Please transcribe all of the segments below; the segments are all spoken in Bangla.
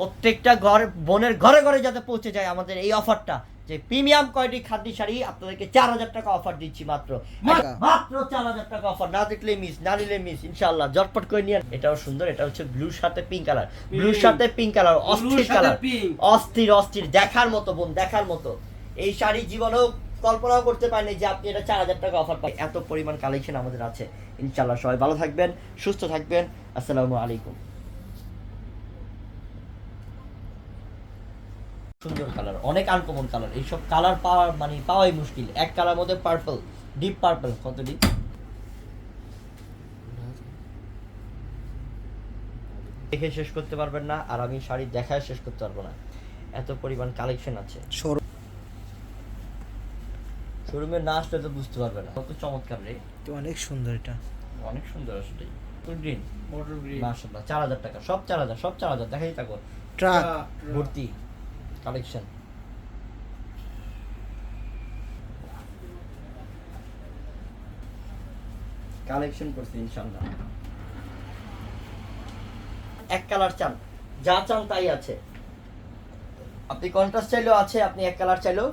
প্রত্যেকটা ঘর বোনের ঘরে ঘরে যাতে পৌঁছে যায় আমাদের এই অফারটা। যে প্রিমিয়াম কোয়ালিটি খাদ্য শাড়ি আপনাদেরকে চার হাজার টাকা অফার দিচ্ছি মাত্র। মাত্র। মাত্র চার হাজার টাকা অফার। না দেখলে মিস না নিলে মিস ইনশাল্লাহ জটপট করে নিয়ে এটাও সুন্দর এটা হচ্ছে ব্লুর সাথে পিঙ্ক কালার ব্লুর সাথে পিঙ্ক কালার অস্থির কালার অস্থির অস্থির দেখার মতো বোন দেখার মতো। এই শাড়ি জীবনেও কল্পনাও করতে পারেনি যে আপনি এটা চার হাজার টাকা অফার পাবেন। এত পরিমাণ কালেকশন আমাদের আছে। ইনশাল্লাহ সবাই ভালো থাকবেন সুস্থ থাকবেন। আসসালামু আলাইকুম। সুন্দর কালার অনেক আনকমন কালার এইসব কালার পাওয়া মানে পাওয়াই মুশকিল। এক কালার মধ্যে পার্পল ডিপ পার্পল কত ডিপ দেখে শেষ করতে পারবেন না আর আমি শাড়ি দেখায় শেষ করতে পারব না। এত পরিমাণ কালেকশন আছে। শোরুম শোরুমে না আসলে তো বুঝতে পারবে না। কত চমৎকার রে। অনেক সুন্দর এটা। অনেক সুন্দর আসলে। গ্রিন মোটর গ্রিন মাশাআল্লাহ চার হাজার টাকা। সব চার হাজার সব চার হাজার দেখাই থাকো। ট্রাক ভর্তি কালেকশন। কালেকশন করছি ইনশাআল্লাহ। এক কালার চান যা চান তাই আছে। আপনি কন্ট্রাস্ট চাইলেও আছে আপনি এক কালার চাইলেও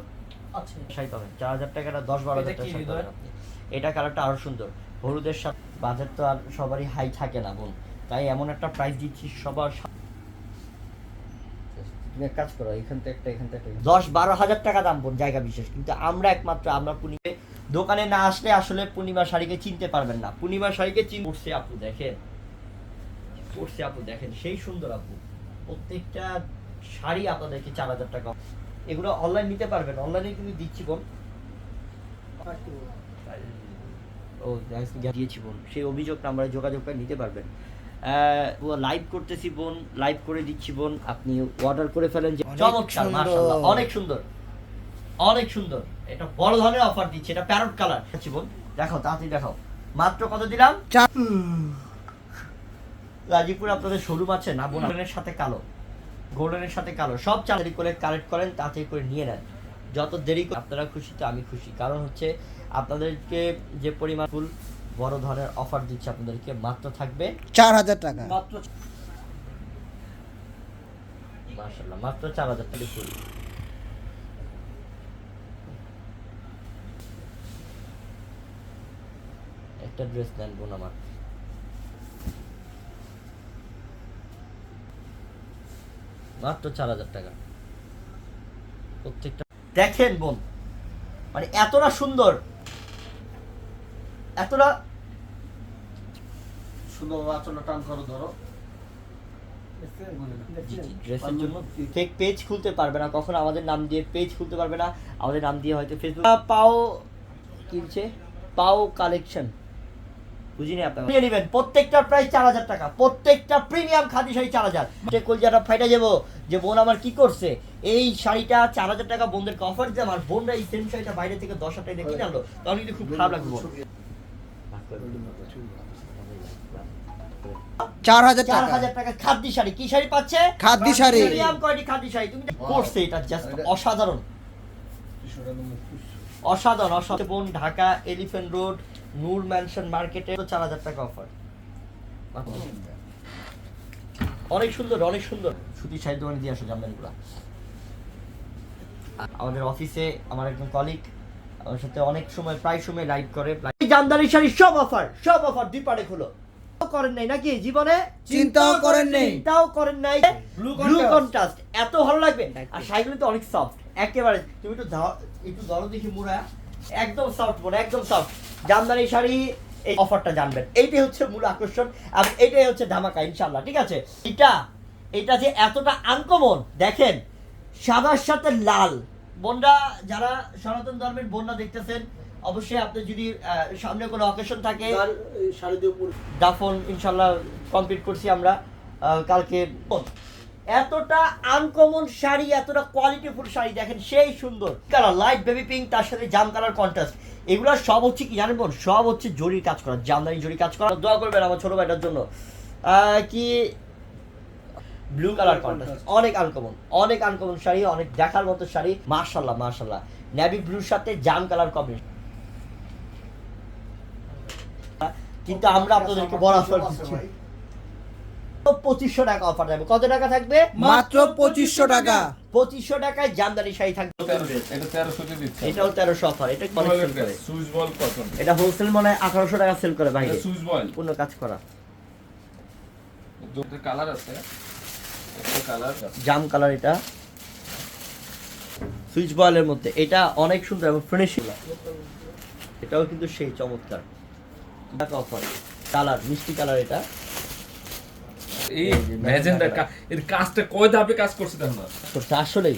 আছে। শাড়ি পাবেন চার হাজার টাকাটা দশ বারো হাজার টাকা এটা কালারটা আরও সুন্দর। হলুদের সাথে বাজার তো আর সবারই হাই থাকে না বোন। তাই এমন একটা প্রাইস দিচ্ছি সবার কাজ করো এখান থেকে একটা এখান থেকে একটা। দশ বারো হাজার টাকা দাম বোন জায়গা বিশেষ। কিন্তু আমরা একমাত্র আমরা পূর্ণিমা দোকানে না আসলে আসলে পূর্ণিমা শাড়িকে চিনতে পারবেন না। পূর্ণিমা শাড়িকে চিন পড়ছে আপু দেখেন। পড়ছে আপু দেখেন সেই সুন্দর আপু। প্রত্যেকটা শাড়ি আপনাদেরকে চার হাজার টাকা। এগুলো অনলাইন নিতে পারবেন। অনলাইনে কিন্তু দিচ্ছি বোন। ও দিয়েছি বোন। সেই অভিযোগ নাম্বারে যোগাযোগ করে নিতে পারবেন। লাইভ করতেছি বোন লাইভ করে দিচ্ছি বোন। আপনি অর্ডার করে ফেলেন যে চমৎকার। মাশাআল্লাহ অনেক সুন্দর। অনেক সুন্দর। এটা বড় ধরনের অফার দিচ্ছে এটা প্যারট কালার আচ্ছা বোন দেখাও তাড়াতাড়ি দেখাও। মাত্র কত দিলাম? গাজীপুর আপনাদের শোরুম আছে না বোন? সাথে কালো। গোল্ডেনের সাথে কালো। সব চালারি করে কালেক্ট করেন তাড়াতাড়ি করে নিয়ে নেন। যত দেরি আপনারা খুশি তো আমি খুশি। কারণ হচ্ছে আপনাদেরকে যে পরিমাণ ফুল বড় ধরনের অফার দিচ্ছে আপনাদেরকে মাত্র থাকবে চার হাজার টাকা। মাত্র মাশাল্লাহ মাত্র চার হাজার টাকা ফুল। একটা ড্রেস নেন বোন আমার। মাত্র চার হাজার টাকা। প্রত্যেকটা দেখেন বোন মানে এতটা সুন্দর এতটা সুন্দর আচরণ টান করো ধরো। ড্রেসের জন্য ফেক পেজ খুলতে পারবে না কখনো আমাদের নাম দিয়ে পেজ খুলতে পারবে না আমাদের নাম দিয়ে হয়তো ফেসবুক পাও কিনছে পাও কালেকশন বুঝিনি আপনারা। নেবেন প্রত্যেকটা প্রাইস চার হাজার টাকা প্রত্যেকটা প্রিমিয়াম খাদি শাড়ি চার হাজার। যে কলজাটা ফাইটা যাব যে বোন আমার কি করছে এই শাড়িটা চার হাজার টাকা বোনদেরকে অফার দিলাম আর বোনরা এই সেম শাড়িটা বাইরে থেকে দশ হাজার টাকা কিনে আনলো তাহলে কিন্তু খুব খারাপ লাগবে। চার হাজার চার হাজার টাকা খাদ্য শাড়ি। কি শাড়ি পাচ্ছে? খাদ্য শাড়ি। প্রিমিয়াম কোয়ালিটি খাদ্য শাড়ি? তুমি করছে এটা জাস্ট অসাধারণ। অসাধারণ অসাধারণ। বোন Dhaka elephant road Noor mansion মার্কেটে চার হাজার টাকা অফার অনেক সুন্দর অনেক সুন্দর। সুতি শাড়ি দোকানে দিয়ে আসো জামদানিগুলা। আমাদের অফিসে আমার একজন কলিগ আমার সাথে অনেক সময় প্রায় সময় লাইভ করে জামদানি শাড়ি সব অফার সব অফার দুই পারে খুলো। করেন নাই নাকি জীবনে? চিন্তাও করেন নেই। চিন্তাও করেন নাই। ব্লু কন্ট্রাস্ট এত ভালো লাগবে। আর শাড়িগুলো তো অনেক সফট একেবারে। তুমি একটু একটু ধরো দেখি মুড়া। একদম সফট মনে একদম সফট জামদানি শাড়ি এই অফারটা জানবেন। এইটাই হচ্ছে মূল আকর্ষণ আর এইটাই হচ্ছে ধামাকা ইনশাল্লাহ ঠিক আছে? এটা এটা যে এতটা আনকমন দেখেন সাদার সাথে লাল। বোনরা যারা সনাতন ধর্মের বন্যা দেখতেছেন অবশ্যই আপনি যদি সামনে কোনো অকেশন থাকে দাফন ইনশাল্লাহ কমপ্লিট করছি আমরা কালকে। এতটা আনকমন শাড়ি এতটা কোয়ালিটিফুল শাড়ি দেখেন সেই সুন্দর। কালার লাইট বেবি পিঙ্ক তার সাথে জাম কালার কন্ট্রাস্ট এগুলো সব হচ্ছে কি জানেন বোন? সব হচ্ছে জরির কাজ করা জামদানি জরি কাজ করা। দোয়া করবেন আমার ছোট ভাইটার জন্য। কি? ব্লু কালার কন্ট্রাস্ট অনেক আনকমন অনেক আনকমন শাড়ি অনেক দেখার মতো শাড়ি। মার্শাল্লাহ মার্শাল্লাহ নেভি ব্লুর সাথে জাম কালার কম্বিনেশন কিন্তু আমরা আপনাদেরকে বড় অফার দিচ্ছি পঁচিশশো টাকা অফার থাকবে। কত টাকা থাকবে? মাত্র পঁচিশশো টাকা। পঁচিশশো টাকায় জামদানি শাড়ি থাকবে। এটা তেরোশো দিচ্ছে। এটাও তেরোশো অফার এটা অনেক সেল করে। সুইচ বল কটন এটা হোলসেল মনে হয় আঠারোশো টাকা সেল করে বাইরে। সুইচ বল পূর্ণ কাজ করা। দুটো কালার আছে। জাম কালার এটা। সুইচ বয়েলের মধ্যে। এটা অনেক সুন্দর এবং ফিনিশিং এটাও কিন্তু সেই চমৎকার। টাকা অফার কালার মিষ্টি কালার এটা। এই ম্যাজেন্ডা এর কাজটা কয় ধাপে কাজ করছে না করছে আসলেই।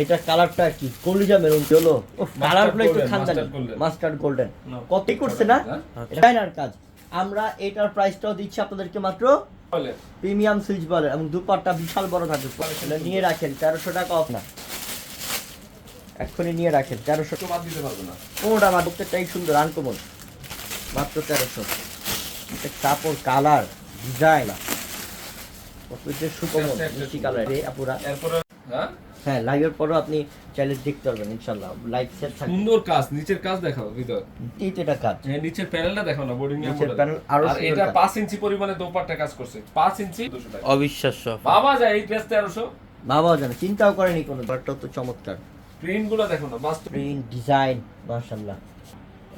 এটা কালারটা কি? কলিজা মেরুন হলো? কালারগুলো একটু খানদানি। মাস্টার্ড গোল্ডেন কতই করছে না? হ্যাঁ? ডিজাইনার কাজ। আমরা এটার প্রাইসটাও দিচ্ছি আপনাদেরকে মাত্র প্রিমিয়াম সুইচ বলের এবং দুপাটটা বিশাল বড় থাকবে। নিয়ে রাখেন তেরোশো টাকা অফ না। এক্ষুনি নিয়ে রাখেন তেরোশো বাদ দিতে পারবে না। কোনোটা আমার প্রত্যেকটাই সুন্দর আনকমন মাত্র তেরোশো। কাপড় কালার ডিজাইন। প্রত্যেকটা মিষ্টি কালার আপুরা। হ্যাঁ? হ্যাঁ লাইভের পরও আপনি চাইলে দেখতে পারবেন ইনশাল্লাহ লাইভ সেট থাকবে। সুন্দর কাজ নিচের কাজ দেখাও ভিতর। এই তো এটা কাজ। হ্যাঁ নিচের প্যানেলটা দেখো না বোর্ডিং এর নিচের মধ্যে আর এটা 5 ইঞ্চি পরিমাণে দোপাট্টা কাজ করছে। 5 ইঞ্চি? 200 টাকা। অবিশ্বাস্য। বাবা যায় এই ড্রেস 1300 বাবাও জানে চিন্তাও করেনি কোনো তো চমৎকার। দেখো না বাস্তব। প্রিন্ট ডিজাইন মাশাআল্লাহ।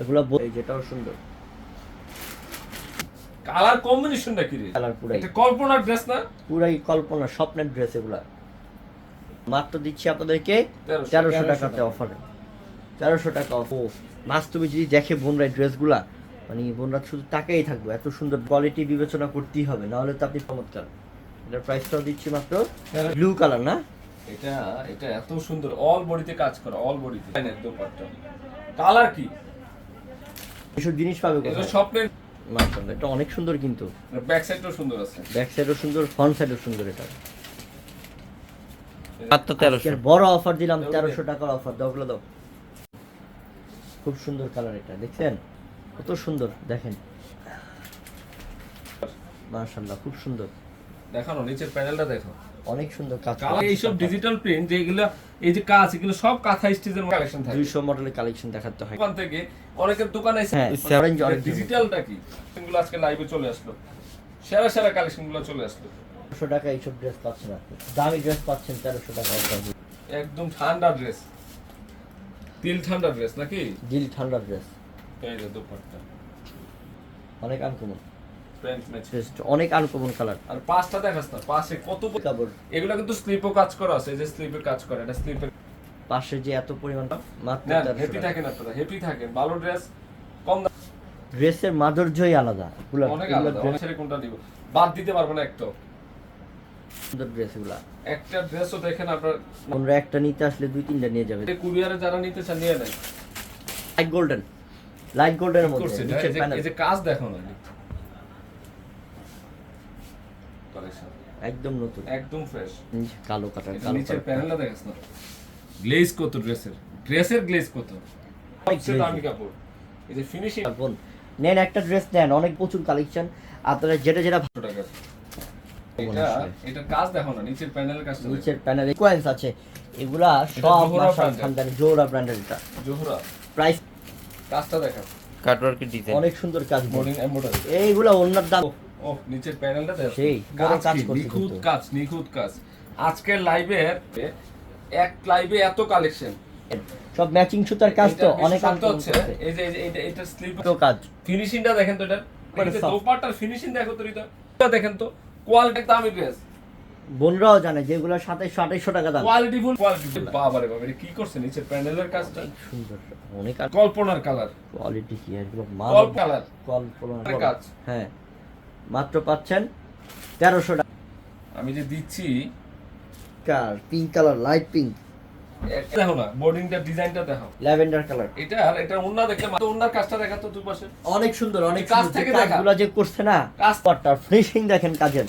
এগুলো এই যেটাও সুন্দর। কালার কম্বিনেশনটা কি রে? কালার পুরাই। এটা কল্পনার ড্রেস না? পুরাই কল্পনা স্বপ্নের ড্রেস এগুলা। মাত্র দিচ্ছি আপনাদেরকে 1300 তেরোশো টাকাতে অফারে তেরোশো টাকা অফ বাস্তবে যদি দেখে বোনরা ড্রেসগুলা মানে বোনরা শুধু টাকাই থাকবে এত সুন্দর কোয়ালিটি বিবেচনা করতেই হবে নাহলে তো আপনি চমৎকার। এটার প্রাইসটাও দিচ্ছি মাত্র ব্লু কালার না? এটা এটা এত সুন্দর অল বডিতে কাজ করা অল বডিতে দোপাট্টা। কালার কি? এসব জিনিস পাবে স্বপ্নের মাশাআল্লাহ এটা অনেক সুন্দর কিন্তু। ব্যাক সাইডটাও সুন্দর আছে। ব্যাক সাইডও সুন্দর ফ্রন্ট সাইডও সুন্দর এটা। মাত্র বড় অফার দিলাম তেরোশো টাকার অফার দাও দাও। খুব সুন্দর কালার এটা দেখছেন? কত সুন্দর দেখেন। মাশাআল্লাহ খুব সুন্দর। দেখানো নিচের প্যানেলটা দেখো। অনেক সুন্দর কাজ কালার এইসব ডিজিটাল প্রিন্ট যেগুলো এই যে কাজ এগুলো সব কাঁথা স্টিচের কালেকশন থাকে। দুইশো মডেলের কালেকশন দেখাতে হয়। দোকান থেকে অনেকের দোকানে হ্যাঁ, orange অনেক ডিজিটালটা কি? এগুলো আজকে লাইভে চলে আসলো। সেরা সেরা কালেকশনগুলো চলে আসলো। টাকা এইসব ড্রেস পাচ্ছেন আপনি। দামি ড্রেস পাচ্ছেন তেরোশো টাকা একদম ঠান্ডা ড্রেস তিল ঠান্ডা ড্রেস নাকি? দিল ঠান্ডা ড্রেস এই যে দোপাট্টা। অনেক আনকমন অনেক আনকমন কালার আর পাঁচটা দেখাস না পাশে কত কাপড় এগুলো কিন্তু স্লিপও কাজ করা আছে এই যে স্লিপে কাজ করে এটা স্লিপের পাশে যে এত পরিমাণ মাত্র নেন টাকা। থাকেন আপনারা হ্যাপি থাকেন ভালো ড্রেস কম ড্রেসের মাধুর্যই আলাদা অনেক আলাদা অনেক কোনটা দিব। বাদ দিতে পারব না একটা সুন্দর একটা ড্রেসও দেখেন আপনার আমরা একটা নিতে আসলে দুই তিনটা নিয়ে যাবে। কুরিয়ারে যারা নিতে চান নিয়ে নেয় লাইট গোল্ডেন লাইট গোল্ডেনের মধ্যে এই যে কাজ দেখো না Collection, একদম নতুন। একদম ফ্রেশ কালো কাটার কালো নিচের প্যানেলটা দেখাস না? গ্লেজ কত ড্রেসের ড্রেসের গ্লেজ কত। দামি কাপড়। এই যে ফিনিশিং বোন নেন একটা ড্রেস নেন অনেক প্রচুর কালেকশন আপনারা যেটা যেটা ভালো টাকা। এটা কাজ দেখো না নিচের প্যানেলের কাজটা নিচের প্যানেল কোয়েন্স আছে। এগুলা সব জোহরা মাশাআল্লাহ খানদানি জোহরা ব্র্যান্ডের এটা। জোহরা প্রাইস কাজটা দেখা কাটওয়ার্কের ডিজাইন অনেক সুন্দর কাজ। বোন বোর্ডিং এইগুলা অন্যার দাম ও নিচের প্যানেলটা দেখো। সেই, কাজ নিখুঁত কাজ নিখুঁত কাজ। আজকের লাইভের এক লাইভে এত কালেকশন সব ম্যাচিং সুতার কাজ তো অনেক শান্ত হচ্ছে। এই যে এটা এটা স্লিপ তো কাজ। ফিনিশিংটা দেখেন তো এটা। মানে। দোপাটার ফিনিশিং দেখো তো এটা। দেখেন তো কোয়ালিটি দামি ড্রেস বোনরাও জানে যেগুলো সাতাইশশো আঠাইশশো টাকা দাম। কোয়ালিটি ফুল কোয়ালিটি বাবারে বাবা এটা কি করছে নিচের প্যানেলের কাজটা? সুন্দর অনেক কল্পনার কালার কোয়ালিটি কি এগুলো কল্প কালার কল্পনা কাজ। হ্যাঁ। মাত্র পাচ্ছেন তেরোশো টাকা। আমি যে দিচ্ছি টাকা পিঙ্ক কালার লাইট পিঙ্ক। দেখো না বোর্ডিংটা ডিজাইনটা দেখো। Lavender colour. এটা আর এটা ওন্না দেখলে মাত্র ওন্নার কাজটা দেখা তো দুই পাশে অনেক সুন্দর অনেক কাজ থেকে দেখা। যে করছে না কাজ কাজটার ফিনিশিং দেখেন কাজের।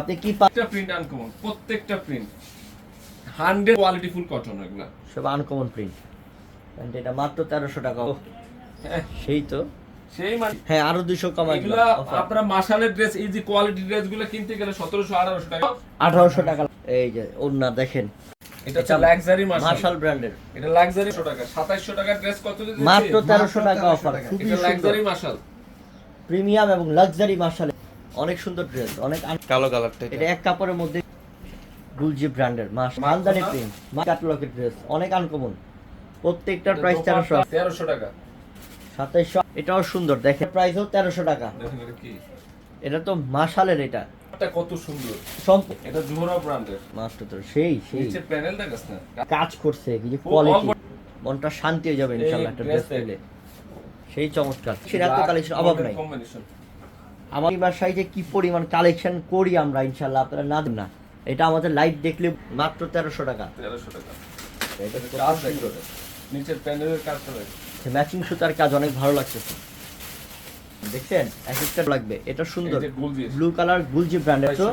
আপনি কি পা প্রত্যেকটা প্রিন্ট আনকমন প্রত্যেকটা print hundred quality full cotton এগুলা। সব আনকমন প্রিন্ট এটা মাত্র তেরোশো টাকা। হ্যাঁ, সেই তো। সেই মানে হ্যাঁ আরও দুশো কমাই এগুলা আপনারা মাসালের ড্রেস এই যে কোয়ালিটি ড্রেসগুলো কিনতে গেলে সতেরোশো আঠারোশো টাকা। আঠারোশো টাকা। এই যে দেখেন। এটা হচ্ছে লাক্সারি মার্শাল ব্র্যান্ডের এটা লাক্সারি টাকা। সাতাইশশো টাকার ড্রেস কত দিতে মাত্র তেরোশো টাকা অফার এটা লাক্সারি মাসাল। প্রিমিয়াম এবং লাক্সারি মার্শাল অনেক সুন্দর ড্রেস অনেক কালো কালারটা এটা। এক কাপড়ের মধ্যে গুলজি ব্র্যান্ডের মাস মালদানি? প্রিন্ট ক্যাটালগের ড্রেস অনেক আনকমন প্রত্যেকটার প্রাইস তেরোশো। তেরোশো টাকা। সাতাইশশো। এটাও সুন্দর দেখেন। প্রাইসও তেরোশো টাকা। এটা তো মাসালের এটা। কত সুন্দর। এটা জোহরা ব্র্যান্ডের মাত্র তো সেই সেই। প্যানেল দেখাস না। কাজ করছে কি যে খুব কোয়ালিটি মনটা শান্তি হয়ে যাবে ইনশাআল্লাহ একটা ড্রেস পেলে সেই চমৎকার। সেটা এত কালেকশন অভাব নাই। আমার বাসায় যে কি পরিমাণ কালেকশন করি আমরা ইনশাআল্লাহ আপনারা না না। এটা আমাদের লাইভ দেখলে মাত্র তেরোশো টাকা। তেরোশো টাকা। নিচের প্যানেলের কাজটা ম্যাচিং সুতার কাজ অনেক ভালো লাগতেছে। দেখছেন? এক একটা লাগবে। এটা সুন্দর। ব্লু কালার গুলজি ব্র্যান্ডের তো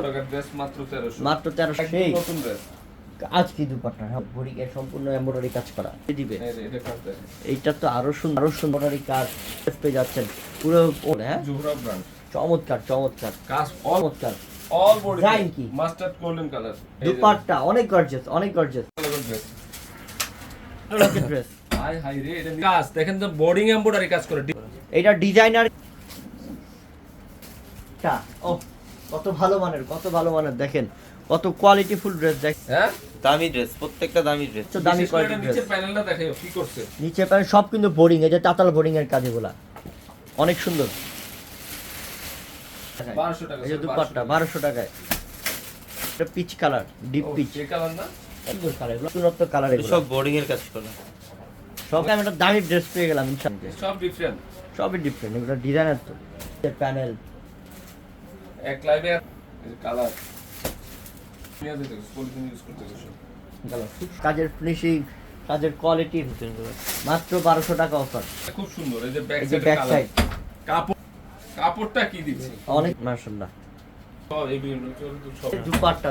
মাত্র তেরোশো। সেই আজ কি দুপাট্টা? হ্যাঁ বড়িকে সম্পূর্ণ এমব্রয়ডারি কাজ করা। দিবে। এইটা তো আরও সুন্দর আরও সুন্দরই কাজ পেয়ে যাচ্ছেন। পুরো হ্যাঁ? জোহরা ব্র্যান্ড চমৎকার চমৎকার। কাজ চমৎকার। অল বডি Design কি? মাস্টার্ড গোল্ডেন কালার দুপাট্টা অনেক গর্জিয়াস অনেক গর্জিয়াস ড্রেস ড্রেস হাই হাই রে এটা কাজ। দেখেন তো বোর্ডিং এমব্রয়ডারি কাজ করে। এটা ডিজাইনার ও কত ভালো মানের কত ভালো মানের দেখেন। কত কোয়ালিটি ফুল ড্রেস দেখ হ্যাঁ? দামি ড্রেস প্রত্যেকটা দামি ড্রেস তো দামি কোয়ালিটি ড্রেস নিচের প্যানেলটা দেখে কি করছে? নিচে প্যান্ট সব কিন্তু বোরিং এই যে তাতাল বোরিং এর কাজ এগুলা। অনেক সুন্দর। 1200 টাকা, এই যে দুপাট্টা 1200 বারোশো টাকায়। এটা পিচ কালার ডিপ পিচ যে কালার না? সুন্দর কালার এগুলো নতুনত্ব কালার এগুলো সব বোর্ডিং এর কাজ করা। সব আমি একটা দামি ড্রেস পেয়ে গেলাম ইনশাআল্লাহ। সব ডিফারেন্ট সবই ডিফারেন্ট এগুলো ডিজাইনার তো। প্যানেল এক লাইভে কালার কাজের ফিনিশিং কাজের কোয়ালিটি মাত্র বারোশো টাকা অফার খুব সুন্দর এই যে ব্যাক সাইড কাপড় কাপড়টা কি দিচ্ছে? অনেক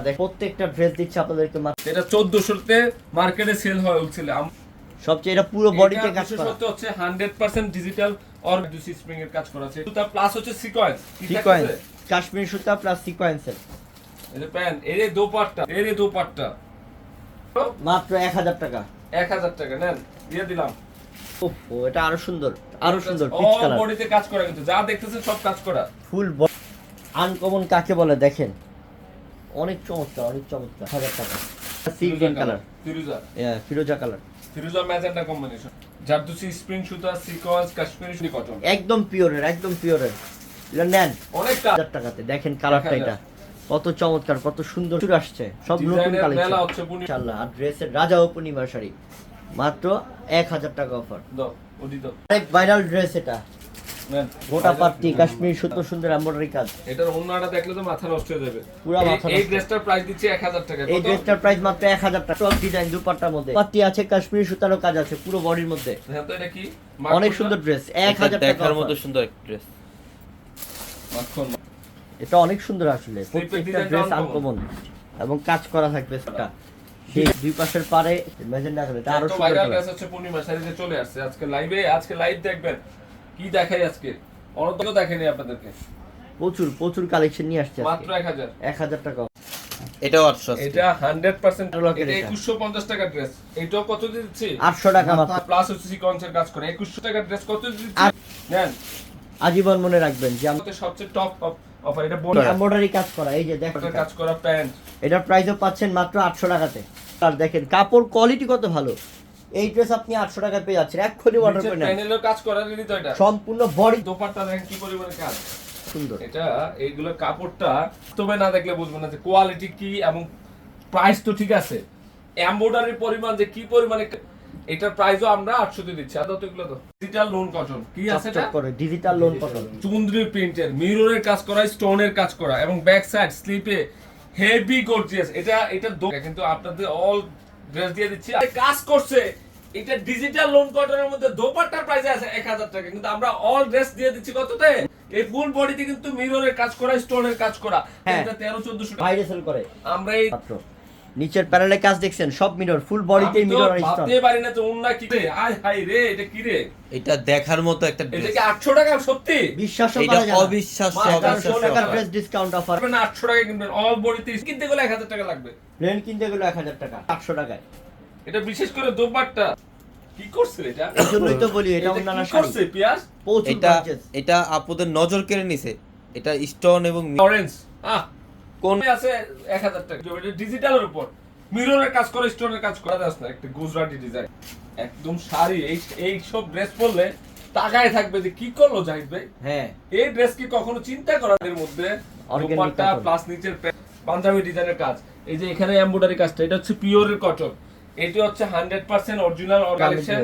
দেখ প্রত্যেকটা ড্রেস দিচ্ছে আপনাদেরকে মাত্র। এটা 1400 তে মার্কেটে সেল হয় উঠছিল সবচেয়ে এটা পুরো বডিতে কাজ করা। বিশেষত্ব হচ্ছে 100% ডিজিটাল অর দুসি স্প্রিং এর কাজ করা আছে। সুতা প্লাস হচ্ছে সিকোয়েন্স সিকোয়েন্স কাশ্মীর সুতা প্লাস সিকোয়েন্সের এই যে প্যান্ট এর এই দোপাট্টা এর এই দোপাট্টা। মাত্র এক হাজার টাকা। 1000 টাকা নেন দিয়ে দিলাম। উফ, ও এটা আরও সুন্দর আরও সুন্দর পিচ অল কালার বডিতে কাজ করা কিন্তু যা দেখতেছেন সব কাজ করা। ফুল আনকমন কাকে বলে দেখেন। অনেক চমৎকার অনেক চমৎকার হাজার টাকা। সি গ্রিন কালার ফিরোজা। ফিরোজা কালার ফিরোজা ম্যাজেন্টা কম্বিনেশন জারদুসি স্প্রিং সুতা সিকোয়েন্স কাশ্মীরি কটন একদম পিওরের একদম পিওরের এটা নেন। অনেক টাকাতে। দেখেন কালারটা এটা। কত চমৎকার কত সুন্দর আসছে। সব নতুন কালেকশন ইনশাআল্লাহ। আর ড্রেসের রাজা ও পূর্ণিমা শাড়ি। মাত্র এক হাজার টাকা অফার অনেক ভাইরাল ড্রেস এটা। গোটা পাত্তি কাশ্মীর সুতো সুন্দর এমব্রয়ডারি কাজ। এটার অন্যটা দেখলে তো মাথা নষ্ট হয়ে যাবে। পুরা মাথা এই ড্রেসটার প্রাইস দিচ্ছে 1000 টাকা। এই ড্রেসটার প্রাইস মাত্র এক হাজার টাকা। টপ ডিজাইন দুপাট্টার মধ্যে। পাত্তি আছে কাশ্মীরি সুতারও কাজ আছে পুরো বডির মধ্যে। হ্যাঁ তো এটা কি? অনেক সুন্দর ড্রেস এক হাজার টাকা দেখার মতো সুন্দর একটা ড্রেস মাখন। এটা অনেক সুন্দর আসলে। প্রত্যেকটা ড্রেস আনকমন। এবং কাজ করা থাকবে সেটা। দুই পাশের পারে মেজেন্ডা করে এটা আরও সুন্দর হচ্ছে পূর্ণিমা শাড়িতে চলে আসছে। আজকে লাইভে আজকে লাইভ দেখবেন। কি দেখাই আজকে? অনন্ত দেখাইনি আপনাদেরকে। প্রচুর প্রচুর কালেকশন নিয়ে আসছে মাত্র 1000 এক হাজার টাকা। এটাও আটশো এটা 100% এটা এটা। 2150 টাকা ড্রেস এটাও কত দিচ্ছি? আটশো টাকা মাত্র। প্লাস হচ্ছে সিকোয়েন্সের কাজ করে। 2100 টাকা ড্রেস কত দিচ্ছি? নেন। আজীবন মনে রাখবেন যে আমাদের সবচেয়ে টপ অফার এটা বোর্ড এমব্রয়ডারি কাজ করা এই যে দেখেন। কাজ করা প্যান্ট। এটার প্রাইসও পাচ্ছেন মাত্র আটশো টাকাতে। আর দেখেন কাপড় কোয়ালিটি কত ভালো। এই ড্রেস আপনি আটশো টাকা পেয়ে যাচ্ছেন। এক্ষুনি অর্ডার করে নেন। প্যানেলের কাজ করা রেডি তো এটা। সম্পূর্ণ বডি দোপাট্টা দেখেন কি পরিমাণে কাজ। সুন্দর। এটা এইগুলো কাপড়টা তবে না দেখলে বুঝবেন না যে কোয়ালিটি কি এবং প্রাইস তো ঠিক আছে। এমব্রয়ডারির পরিমাণ যে কি পরিমাণে এটার প্রাইসও আমরা 800 তে দিচ্ছি। আদৌ তো এগুলো তো ডিজিটাল লোন কটন কি আছে এটা? করে ডিজিটাল লোন কটন চুন্দ্রি প্রিন্টের মিররের কাজ করা স্টোনের কাজ করা এবং ব্যাক সাইড স্লিপে হেভি গর্জিয়াস এটা এটা কিন্তু আপনাদের অল ড্রেস দিয়ে দিচ্ছি। কাজ করছে। এটা ডিজিটাল লোন কটনের মধ্যে দোপাট্টার প্রাইস আছে 1000 টাকা। কিন্তু আমরা অল ড্রেস দিয়ে দিচ্ছি কততে? এই ফুল বডিতে কিন্তু মিররের কাজ করা স্টোনের কাজ করা। হ্যাঁ। এটা তেরো চোদ্দশো টাকা। করে। আমরা এই নিচের প্যানেলে কাজ দেখছেন সব মিরর ফুল বডিতেই আমি মিরর আর ভাবতে পারি না তো উন্না কি রে আয় হাই রে এটা কি রে? এটা দেখার মতো একটা এটা কি 800 টাকা? সত্যি? বিশ্বাসও এটা করা যায় না। অবিশ্বাস্য মাত্র অবিশ্বাস্য। 800 টাকার। ড্রেস ডিসকাউন্ট অফার পারবেন 800 টাকা কিনবেন অল বডিতে কিনতে গেলে 1000 টাকা লাগবে। প্লেন কিনতে গেলে এক হাজার টাকা আটশো টাকায়। এটা বিশেষ করে দোপাট্টা। কি করছে এটা? এই জন্যই তো বলি এটা কি করছে পিয়াস প্রচুর এটা এটা আপুদের নজর কেড়ে নিছে। এটা স্টোন এবং অরেঞ্জ আহ কোন আছে? এক হাজার টাকা। এটা ডিজিটালের উপর। মিররের কাজ করে স্টোনের কাজ করা। যাস না একটা গুজরাটি ডিজাইন। একদম শাড়ি এই এই সব ড্রেস পরলে তাকায় থাকবে যে কি করল জাহিদ ভাই? হ্যাঁ। এই ড্রেস কি কখনো চিন্তা করা এর মধ্যে? দোপাট্টা প্লাস নিচের পাঞ্জাবি ডিজাইনের কাজ। এই যে এখানে এমব্রয়ডারি কাজটা এটা হচ্ছে পিওরের কটন এটি হচ্ছে হান্ড্রেড পার্সেন্ট অরিজিনাল কালেকশন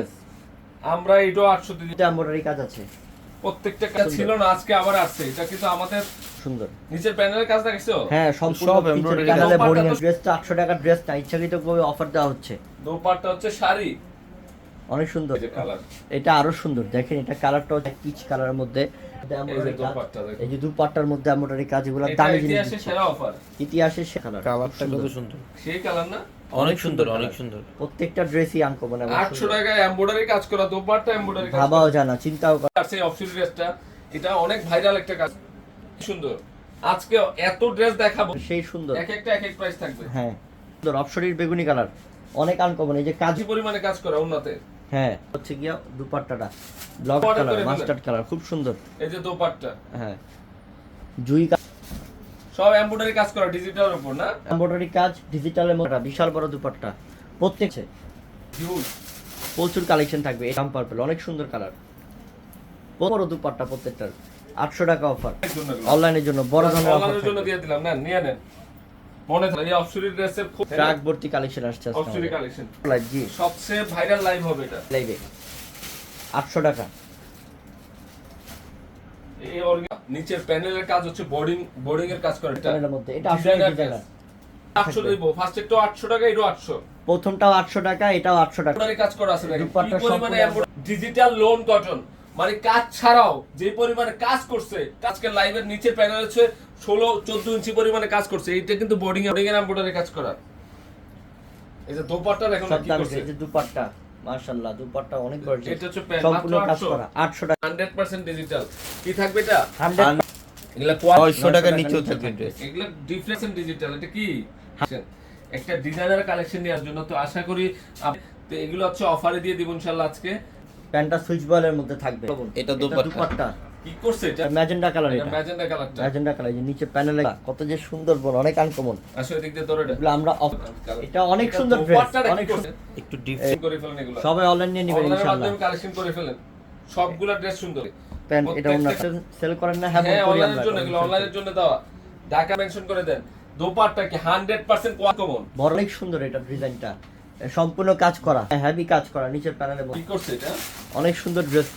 আমরা এটাও আটশো দিই এটা এমব্রয়ডারি কাজ আছে। প্রত্যেকটা কাজ ছিল না আজকে আবার আসছে। এটা কিন্তু আমাদের সুন্দর। নিচের প্যানেলের কাজ দেখছ হ্যাঁ সম্পূর্ণ এমব্রয়ডারি কাজ। বোর্ডিং ড্রেসটা 800 টাকার ড্রেস না ইচ্ছাকৃত করে অফার দেওয়া হচ্ছে। দোপাট্টা হচ্ছে শাড়ি। অনেক সুন্দর। কালার এটা আরও সুন্দর। দেখেন এটা কালারটা হচ্ছে পিচ কালারের মধ্যে। এই যে দুপাট্টার মধ্যে এমব্রয়ডারি কাজ এগুলো দামি জিনিস ইতিহাসে সেরা অফার ইতিহাসে সে কালার কালারটা কত সুন্দর। সেই কালার না? অনেক সুন্দর অনেক সুন্দর। প্রত্যেকটা ড্রেসই আনকমন এবং আটশো সুন্দর। টাকায় এমব্রয়ডারি কাজ করা দোপাট্টা এমব্রয়ডারি ভাবাও জানা চিন্তাও করা আর সেই অপশন ড্রেসটা এটা অনেক ভাইরাল একটা কাজ। সুন্দর। আজকে এত ড্রেস দেখাবো। সেই সুন্দর। এক একটা এক এক প্রাইস থাকবে। হ্যাঁ। সুন্দর অপশরির বেগুনি কালার অনেক আনকমন এই যে কাজ কাজী পরিমাণে কাজ করা উন্নতে। হ্যাঁ। হচ্ছে গিয়া দুপাট্টাটা। ব্লক কালার মাস্টার্ড কালার খুব সুন্দর। এই যে দোপাট্টা। হ্যাঁ। জুই সব এমব্রয়ডারি কাজ করা ডিজিটালের উপর না? এমব্রয়ডারি কাজ ডিজিটালের মধ্যে বিশাল বড় দুপাট্টা। প্রত্যেকছে প্রচুর কালেকশন থাকবে দাম পার্পেল অনেক সুন্দর কালার। বড় দুপাট্টা প্রত্যেকটার। আটশো টাকা অফার। অনলাইনের জন্য বড় ধরনের অফার জন্য দিয়ে দিলাম না নিয়ে নেন। মনে থাকে এই অপশনের ড্রেসের খুব ট্রাক ভর্তি কালেকশন আসছে অপশনের কালেকশন জি। সবচেয়ে ভাইরাল লাইভ হবে এটা। লাইভে আটশো টাকা। এই নিচের প্যানেলের কাজ হচ্ছে বোর্ডিং বোর্ডিং এর কাজ করে। এটা প্যানেলের মধ্যে। এটা ডিজাইনার আটশো দিব। ফার্স্ট একটু আটশো টাকা এটাও আটশো। প্রথমটাও আটশো টাকা এটাও আটশো টাকা। কাজ করা আছে দেখেন। কি পরিমাণে ডিজিটাল লোন কটন মানে কাজ ছাড়াও যে পরিমাণে কাজ করছে আজকে লাইভের নিচের প্যানেল হচ্ছে ষোলো চোদ্দ ইঞ্চি পরিমাণে কাজ করছে। এইটা কিন্তু বোর্ডিং এ বোর্ডিং এর এমব্রয়ডারি কাজ করা। এই যে দোপাট্টা সব কি করছে? এই যে দুপাট্টা মাশাআল্লাহ দুপাট্টা অনেক গর্জিয়াস এটা হচ্ছে সম্পূর্ণ কাজ করা 800 টাকা। 100% ডিজিটাল কি থাকবে এটা? 100 এগুলা টাকার নিচেও থাকবে ডিফ্লেকশন ডিজিটাল এটা কি? একটা ডিজাইনার কালেকশন নেওয়ার জন্য তো আশা করি তো এগুলো হচ্ছে অফারে দিয়ে দিব ইনশাআল্লাহ আজকে। প্যান্টটা সুইচ বলের মধ্যে থাকবে। এটা দুপাট্টা। কি করছে? এটা ম্যাজেন্ডা কালার এটা। ম্যাজেন্ডা কালারটা। ম্যাজেন্ডা কালার যে নিচে প্যানেলে কত যে সুন্দর বল অনেক আনকমন আসলে দিক দিয়ে ধরে এটা। আমরা এটা অনেক সুন্দর ড্রেস অনেক সুন্দর। একটু ডিফারেন্ট করে ফেলেন এগুলো। সবাই অনলাইন নিয়ে নেবেন ইনশাআল্লাহ। মাধ্যমে কালেকশন করে ফেলেন। সবগুলা ড্রেস সুন্দর। প্যান্ট এটা অন্য সেল করেন না হ্যাঁ করি অনলাইনের আমরা জন্য এগুলো অনলাইনের জন্য দেওয়া। ঢাকা মেনশন করে দেন। দোপাট্টা কি? 100% কমন বড় অনেক সুন্দর এটা ডিজাইনটা সম্পূর্ণ কাজ করা হ্যাভি কাজ করা নিচের প্যানেলে কি করছে এটা? অনেক সুন্দর ড্রেস